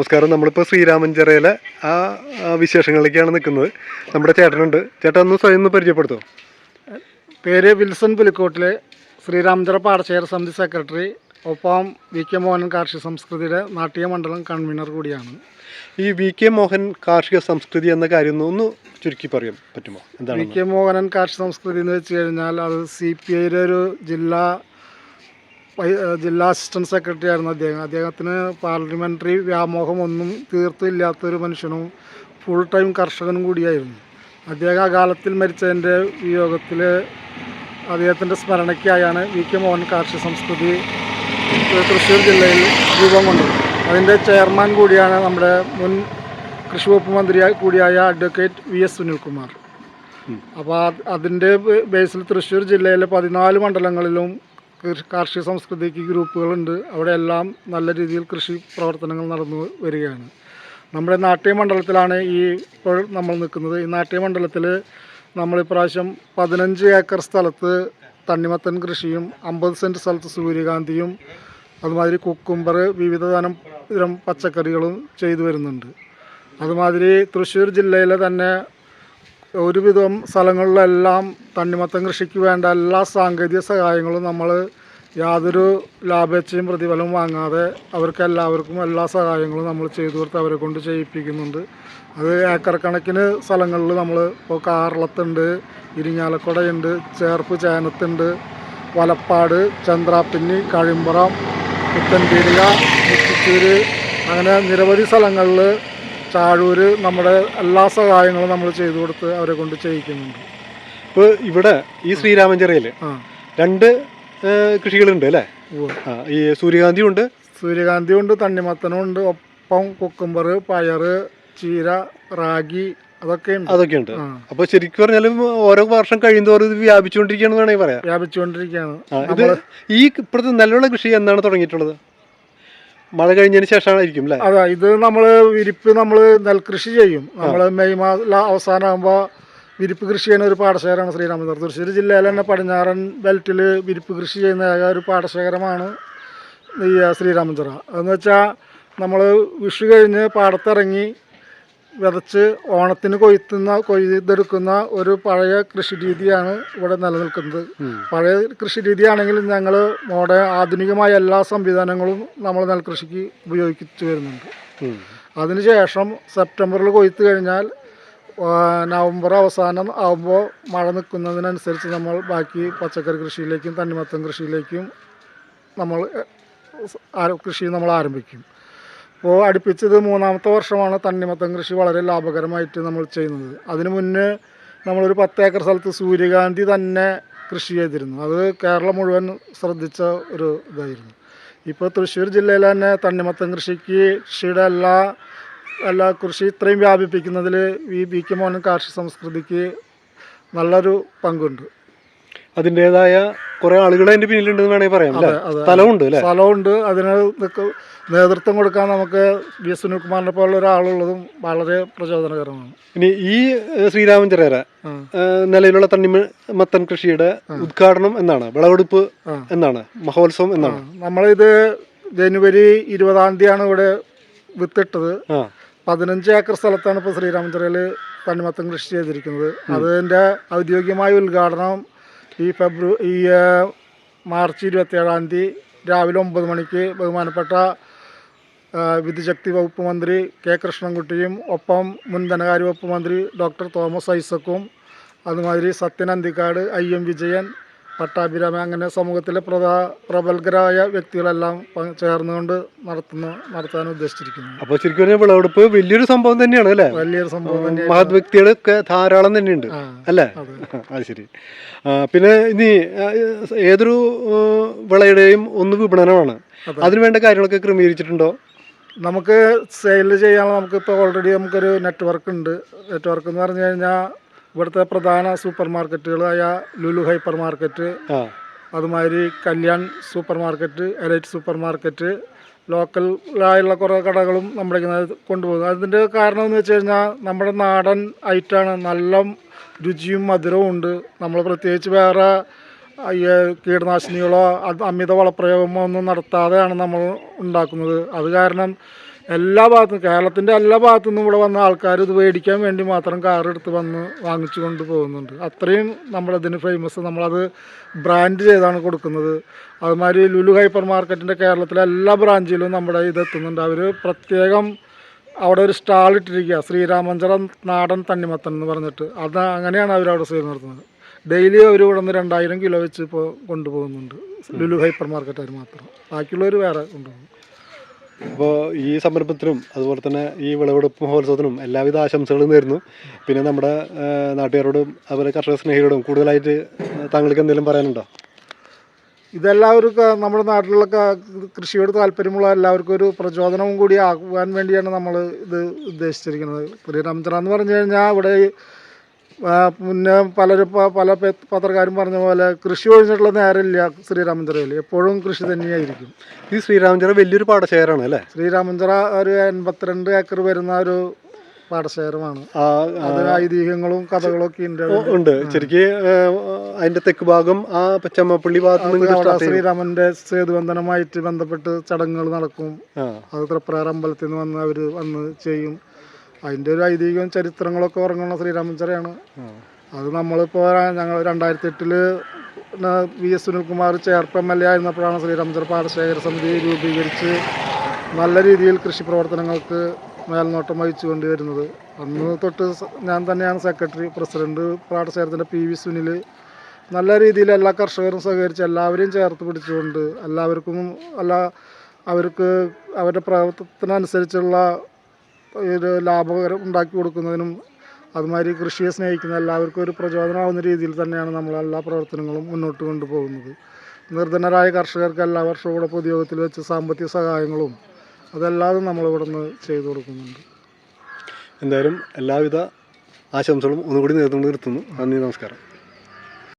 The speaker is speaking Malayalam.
നമസ്കാരം. നമ്മളിപ്പോൾ ശ്രീരാമഞ്ചിറയിലെ ആ ആ വിശേഷങ്ങളിലേക്കാണ് നിൽക്കുന്നത്. നമ്മുടെ ചേട്ടനുണ്ട്. ചേട്ടൻ ഒന്ന് സ്വയം ഒന്ന് പരിചയപ്പെടുത്തുമോ പേര് വിൽസൺ പുലിക്കോട്ടിലെ ശ്രീരാമചന്ദ്ര പാടശേഖര സമിതി സെക്രട്ടറി ഒപ്പം വി കെ മോഹൻ കാർഷിക സംസ്കൃതിയുടെ നാട്ടിക മണ്ഡലം കൺവീനർ കൂടിയാണ്. ഈ വി കെ മോഹൻ കാർഷിക സംസ്കൃതി എന്ന കാര്യം ഒന്ന് ചുരുക്കി പറയാൻ പറ്റുമോ? വി എന്താണ് കെ മോഹനൻ കാർഷിക സംസ്കൃതി എന്ന് വെച്ച് കഴിഞ്ഞാൽ അത് സി പി ഐയുടെ ഒരു ജില്ലാ വൈ- ജില്ലാ അസിസ്റ്റന്റ് സെക്രട്ടറി ആയിരുന്നു അദ്ദേഹം. അദ്ദേഹത്തിന് പാർലമെന്ററി വ്യാമോഹം ഒന്നും തീർത്തില്ലാത്തൊരു മനുഷ്യനും ഫുൾ ടൈം കർഷകനും കൂടിയായിരുന്നു. അദ്ദേഹം അകാലത്തിൽ മരിച്ചതിന്റെ വിയോഗത്തിൽ അദ്ദേഹത്തിന്റെ സ്മരണയ്ക്കായാണ് വി കെ മോഹൻ കാർഷിക സംസ്കൃതി തൃശ്ശൂർ ജില്ലയിൽ രൂപം കൊണ്ടത്. അതിന്റെ ചെയർമാൻ കൂടിയാണ് നമ്മുടെ മുൻ കൃഷി വകുപ്പ് മന്ത്രി കൂടിയായ അഡ്വക്കേറ്റ് വി എസ് സുനിൽകുമാർ. അപ്പോൾ അതിന്റെ ബേസിൽ തൃശ്ശൂർ ജില്ലയിലെ പതിനാല് മണ്ഡലങ്ങളിലും കാർഷിക സംസ്കൃതിക്ക് ഗ്രൂപ്പുകളുണ്ട്. അവിടെ എല്ലാം നല്ല രീതിയിൽ കൃഷി പ്രവർത്തനങ്ങൾ നടന്നു വരികയാണ്. നമ്മുടെ നാട്യ മണ്ഡലത്തിലാണ് ഈ ഇപ്പോൾ നമ്മൾ നിൽക്കുന്നത്. ഈ നാട്യ മണ്ഡലത്തിൽ നമ്മൾ ഇപ്രാവശ്യം പതിനഞ്ച് ഏക്കർ സ്ഥലത്ത് തണ്ണിമത്തൻ കൃഷിയും അമ്പത് സെന്റ് സ്ഥലത്ത് സൂര്യകാന്തിയും അതുമാതിരി കുക്കുംബർ വിവിധതരം തരം പച്ചക്കറികളും ചെയ്തു വരുന്നുണ്ട്. അതുമാതിരി തൃശ്ശൂർ ജില്ലയിലെ തന്നെ ഒരുവിധം സ്ഥലങ്ങളിലെല്ലാം തണ്ണിമത്തൻ കൃഷിക്ക് വേണ്ട എല്ലാ സാങ്കേതിക സഹായങ്ങളും നമ്മൾ യാതൊരു ലാഭേച്ഛയും പ്രതിഫലവും വാങ്ങാതെ അവർക്ക് എല്ലാവർക്കും എല്ലാ സഹായങ്ങളും നമ്മൾ ചെയ്തു കൊടുത്ത് അവരെ കൊണ്ട് ചെയ്യിപ്പിക്കുന്നുണ്ട്. അത് ഏക്കർ കണക്കിന് സ്ഥലങ്ങളിൽ നമ്മൾ ഇപ്പോൾ കാറളത്തുണ്ട് ഇരിങ്ങാലക്കുടയുണ്ട് ചേർപ്പ് ചേനത്തുണ്ട് വലപ്പാട് ചന്ദ്രാപ്പിന്നി കഴിമ്പറം പുത്തൻപീടിക മുത്തിച്ചൂര് അങ്ങനെ നിരവധി സ്ഥലങ്ങളിൽ ചാഴൂര് നമ്മുടെ എല്ലാ സഹായങ്ങളും നമ്മൾ ചെയ്തു കൊടുത്ത് അവരെ കൊണ്ട് ചെയ്യിക്കുന്നുണ്ട്. ഇപ്പോൾ ഇവിടെ ഈ ശ്രീരാമഞ്ചിറയിൽ രണ്ട് കൃഷികളുണ്ട് അല്ലേ? ഈ സൂര്യകാന്തി ഉണ്ട്. സൂര്യകാന്തി ഉണ്ട് തണ്ണിമത്തനും ഉണ്ട് ഒപ്പം കുക്കുംബർ പയർ ചീര റാഗി അതൊക്കെ ഉണ്ട്. അതൊക്കെ ഉണ്ട്. അപ്പൊ ശരിക്കും പറഞ്ഞാലും ഓരോ വർഷം കഴിയുന്നതോറും ഇത് വ്യാപിച്ചുകൊണ്ടിരിക്കുകയാണെന്ന് വേണമെങ്കിൽ പറയാം. വ്യാപിച്ചുകൊണ്ടിരിക്കുകയാണ്. ഇത് ഈ ഇപ്പോഴത്തെ നെല്ലുള്ള കൃഷി എന്നാണ് തുടങ്ങിയിട്ടുള്ളത്? മഴ കഴിഞ്ഞതിന് ശേഷമായിരിക്കും അല്ലേ അതെ ഇത് നമ്മൾ വിരിപ്പ് നമ്മൾ നെൽകൃഷി ചെയ്യും. നമ്മൾ മെയ് മാസം അവസാനമാകുമ്പോൾ വിരിപ്പ് കൃഷി ചെയ്യുന്ന ഒരു പാടശേഖരമാണ് ശ്രീരാമചന്ദ്ര തൃശ്ശൂർ ജില്ലയിൽ തന്നെ പടിഞ്ഞാറൻ ബെൽറ്റിൽ വിരിപ്പ് കൃഷി ചെയ്യുന്ന ഏക ഒരു പാടശേഖരമാണ് ഈ ശ്രീരാമചന്ദ്ര അതെന്ന് വെച്ചാൽ നമ്മൾ വിഷു കഴിഞ്ഞ് പാടത്തിറങ്ങി വിതച്ച് ഓണത്തിന് കൊയ്ത്തുന്ന കൊയ്തെടുക്കുന്ന ഒരു പഴയ കൃഷി രീതിയാണ് ഇവിടെ നിലനിൽക്കുന്നത്. പഴയ കൃഷി രീതിയാണെങ്കിൽ ഞങ്ങൾ മോഡേൺ ആധുനികമായ എല്ലാ സംവിധാനങ്ങളും നമ്മൾ നെൽകൃഷിക്ക് ഉപയോഗിച്ചു വരുന്നുണ്ട്. അതിനുശേഷം സെപ്റ്റംബറിൽ കൊയ്ത്ത് കഴിഞ്ഞാൽ നവംബർ അവസാനം ആകുമ്പോൾ മഴ നിൽക്കുന്നതിനനുസരിച്ച് നമ്മൾ ബാക്കി പച്ചക്കറി കൃഷിയിലേക്കും തണ്ണിമത്തൻ കൃഷിയിലേക്കും നമ്മൾ കൃഷി നമ്മൾ ആരംഭിക്കും. അപ്പോൾ അടുപ്പിച്ചത് മൂന്നാമത്തെ വർഷമാണ് തണ്ണിമത്തൻ കൃഷി വളരെ ലാഭകരമായിട്ട് നമ്മൾ ചെയ്യുന്നത്. അതിന് മുന്നേ നമ്മളൊരു പത്ത് ഏക്കർ സ്ഥലത്ത് സൂര്യകാന്തി തന്നെ കൃഷി ചെയ്തിരുന്നു. അത് കേരളം മുഴുവൻ ശ്രദ്ധിച്ച ഒരു ഇതായിരുന്നു. ഇപ്പോൾ തൃശ്ശൂർ ജില്ലയിൽ തന്നെ തണ്ണിമത്തൻ കൃഷിക്ക് കൃഷിയുടെ എല്ലാ എല്ലാ കൃഷി ഇത്രയും വ്യാപിപ്പിക്കുന്നതിൽ ഈ ബി കെ മോഹൻ കാർഷിക സംസ്കൃതിക്ക് നല്ലൊരു പങ്കുണ്ട്. അതിന്റെതായ കുറെ ആളുകൾ അതിന്റെ പിന്നിലുണ്ടെന്ന് വേണമെങ്കിൽ പറയാം. സ്ഥലമുണ്ട് സ്ഥലമുണ്ട്. അതിന് നേതൃത്വം കൊടുക്കാൻ നമുക്ക് വി എസ് സുനിൽകുമാറിനെ പോലുള്ള ഒരാളുള്ളതും വളരെ പ്രചോദനകരമാണ്. ഇനി ഈ ശ്രീരാമൻ ശ്രീരാമചന്ദ്രര നിലവിലുള്ള തണ്ണിമ മത്തൻ കൃഷിയുടെ ഉദ്ഘാടനം എന്നാണ് വിളവെടുപ്പ് എന്നാണ് മഹോത്സവം എന്നാണ്? നമ്മളിത് ജനുവരി ഇരുപതാം തീയതിയാണ് ഇവിടെ വിത്തിട്ടത്. പതിനഞ്ച് ഏക്കർ സ്ഥലത്താണ് ഇപ്പോൾ ശ്രീരാമചന്ദ്രയിൽ തണ്ണിമത്തൻ കൃഷി ചെയ്തിരിക്കുന്നത്. അതിന്റെ ഔദ്യോഗികമായ ഉദ്ഘാടനം ഈ ഫെബ്രുവരി ഈ മാർച്ച് ഇരുപത്തേഴാം തീയതി രാവിലെ ഒമ്പത് മണിക്ക് ബഹുമാനപ്പെട്ട വിദ്യുശക്തി വകുപ്പ് മന്ത്രി കെ കൃഷ്ണൻകുട്ടിയും ഒപ്പം മുൻ ധനകാര്യ വകുപ്പ് മന്ത്രി ഡോക്ടർ തോമസ് ഐസക്കും അതുമാതിരി സത്യൻ അന്തിക്കാട് ഐ എം വിജയൻ പട്ടാഭിരാമ അങ്ങനെ സമൂഹത്തിലെ പ്രധാ പ്രബലരായ വ്യക്തികളെല്ലാം ചേർന്നുകൊണ്ട് നടത്തുന്ന നടത്താൻ ഉദ്ദേശിച്ചിരിക്കുന്നു. അപ്പൊ ശരിക്കും പറഞ്ഞാൽ വിളവെടുപ്പ് വലിയൊരു സംഭവം തന്നെയാണ് അല്ലേ? വലിയൊരു സംഭവം തന്നെ മഹത് വ്യക്തികളൊക്കെ ധാരാളം തന്നെയുണ്ട് അല്ലേ? അതെ. ശരി. പിന്നെ ഇനി ഏതൊരു വിളയുടെയും ഒന്ന് വിപണനമാണ്. അതെ. അതിനുവേണ്ട കാര്യങ്ങളൊക്കെ ക്രമീകരിച്ചിട്ടുണ്ടോ? നമുക്ക് സെയിൽ ചെയ്യാനുള്ള നമുക്കിപ്പോൾ ഓൾറെഡി നമുക്കൊരു നെറ്റ്വർക്ക് ഉണ്ട്. നെറ്റ്വർക്ക് എന്ന് പറഞ്ഞു കഴിഞ്ഞാൽ ഇവിടുത്തെ പ്രധാന സൂപ്പർ മാർക്കറ്റുകളായ ലുലു ഹൈപ്പർ മാർക്കറ്റ് അതുമാതിരി Kalyan super market elite super market ലോക്കലായുള്ള കുറേ കടകളും നമ്മുടെ കൊണ്ടുപോകുന്നത് അതിന്റെ കാരണം എന്ന് വെച്ച് കഴിഞ്ഞാൽ നമ്മുടെ നാടൻ ഐറ്റാണ് നല്ല രുചിയും മധുരവും ഉണ്ട്. നമ്മൾ പ്രത്യേകിച്ച് വേറെ കീടനാശിനികളോ അമിത വളപ്രയോഗമോ ഒന്നും നടത്താതെയാണ് നമ്മൾ ഉണ്ടാക്കുന്നത്. അത് കാരണം എല്ലാ ഭാഗത്തും കേരളത്തിന്റെ എല്ലാ ഭാഗത്തു നിന്നും ഇവിടെ വന്ന ആൾക്കാർ ഇത് മേടിക്കാൻ വേണ്ടി മാത്രം കാർ എടുത്ത് വന്ന് വാങ്ങിച്ചു കൊണ്ട് പോകുന്നുണ്ട്. അത്രയും നമ്മളതിന് ഫേമസ് നമ്മളത് ബ്രാൻഡ് ചെയ്താണ് കൊടുക്കുന്നത്. അതുമാതിരി ലുലു ഹൈപ്പർ മാർക്കറ്റിന്റെ കേരളത്തിലെ എല്ലാ ബ്രാഞ്ചിലും നമ്മുടെ ഇത് എത്തുന്നുണ്ട്. അവർ പ്രത്യേകം അവിടെ ഒരു സ്റ്റാൾ ഇട്ടിരിക്കുക. ശ്രീരാമഞ്ചറ നാടൻ തണ്ണിമത്തൻ എന്ന് പറഞ്ഞിട്ട്. അത് അങ്ങനെയാണ് അവർ അവിടെ സെയിൽ നടത്തുന്നത്. ഡെയിലി അവർ ഇവിടെ നിന്ന് രണ്ടായിരം കിലോ വെച്ച് ഇപ്പോൾ കൊണ്ടുപോകുന്നുണ്ട്. ലുലു ഹൈപ്പർ അവർ മാത്രം. ബാക്കിയുള്ളവർ വേറെ കൊണ്ടുപോകും. അപ്പോൾ ഈ സംരംഭത്തിനും അതുപോലെ തന്നെ ഈ വിളവെടുപ്പ് മഹോത്സവത്തിനും എല്ലാവിധ ആശംസകളും നേരുന്നു. പിന്നെ നമ്മുടെ നാട്ടുകാരോടും അതുപോലെ കർഷക സ്നേഹികളോടും കൂടുതലായിട്ട് താങ്കൾക്ക് എന്തെങ്കിലും പറയാനുണ്ടോ? ഇതെല്ലാവരും ക- നമ്മുടെ നാട്ടിലുള്ള കൃഷിയോട് താല്പര്യമുള്ള എല്ലാവർക്കും ഒരു പ്രചോദനവും കൂടി ആകുവാൻ വേണ്ടിയാണ് നമ്മൾ ഇത് ഉദ്ദേശിച്ചിരിക്കുന്നത്. പുതിയ ശ്രീരാമചന്ദ്ര എന്ന് പറഞ്ഞു കഴിഞ്ഞാൽ ഇവിടെ മുന്നേ പലരും ഇപ്പോൾ പല പത്രക്കാരും പറഞ്ഞ പോലെ കൃഷി ഒഴിഞ്ഞിട്ടുള്ള നേരമില്ല ശ്രീരാമചന്ദ്രയിൽ. എപ്പോഴും കൃഷി തന്നെയായിരിക്കും. ഈ ശ്രീരാമചന്ദ്ര വലിയൊരു പാടശേഖരമാണ് അല്ലേ? ശ്രീരാമചന്ദ്ര ഒരു എൺപത്തിരണ്ട് ഏക്കർ വരുന്ന ഒരു പാടശേഖരമാണ്. ഐതിഹ്യങ്ങളും കഥകളും ഒക്കെ ഉണ്ട് ഉണ്ട്. ശരിക്കും അതിന്റെ തെക്ക് ഭാഗം ആ ചെമ്മപ്പള്ളി ഭാഗത്ത് ശ്രീരാമന്റെ സേതുബന്ധനമായിട്ട് ബന്ധപ്പെട്ട് ചടങ്ങുകൾ നടക്കും. അത് തൃപ്രയർ അമ്പലത്തിൽ നിന്ന് വന്ന് അവർ വന്ന് ചെയ്യും. അതിന്റെ ഒരു ഐതിഹ്യവും ചരിത്രങ്ങളൊക്കെ ഉറങ്ങുന്ന ശ്രീരാമചരയാണ്. അത് നമ്മളിപ്പോൾ ഞങ്ങൾ രണ്ടായിരത്തി എട്ടിൽ V S Sunilkumar Cherpu M L A ആയിരുന്നപ്പോഴാണ് Sreeramachandra പാടശേഖര സമിതി രൂപീകരിച്ച് നല്ല രീതിയിൽ കൃഷി പ്രവർത്തനങ്ങൾക്ക് മേൽനോട്ടം വഹിച്ചു കൊണ്ടുവരുന്നത് അന്ന് തൊട്ട് ഞാൻ തന്നെയാണ് സെക്രട്ടറി പ്രസിഡന്റ് പാടശേഖരത്തിന്റെ പി വി സുനിൽ നല്ല രീതിയിൽ എല്ലാ കർഷകരും സഹകരിച്ച് എല്ലാവരെയും ചേർത്ത് പിടിച്ചുകൊണ്ട് എല്ലാവർക്കും എല്ലാ അവർക്ക് അവരുടെ പ്രവർത്തനത്തിനനുസരിച്ചുള്ള ഒരു ലാഭകരം ഉണ്ടാക്കി കൊടുക്കുന്നതിനും അതുമാതിരി കൃഷിയെ സ്നേഹിക്കുന്ന എല്ലാവർക്കും ഒരു പ്രചോദനമാവുന്ന രീതിയിൽ തന്നെയാണ് നമ്മൾ എല്ലാ പ്രവർത്തനങ്ങളും മുന്നോട്ട് കൊണ്ടുപോകുന്നത്. നിർധനരായ കർഷകർക്ക് എല്ലാ വർഷവും ഇവിടെ പൊതുയോഗത്തിൽ വെച്ച് സാമ്പത്തിക സഹായങ്ങളും അതെല്ലാതും നമ്മളിവിടെ നിന്ന് ചെയ്തു കൊടുക്കുന്നുണ്ട്. എന്തായാലും എല്ലാവിധ ആശംസകളും ഒന്നുകൂടി നേർന്നുകൊണ്ട് നിർത്തുന്നു. നന്ദി നമസ്കാരം.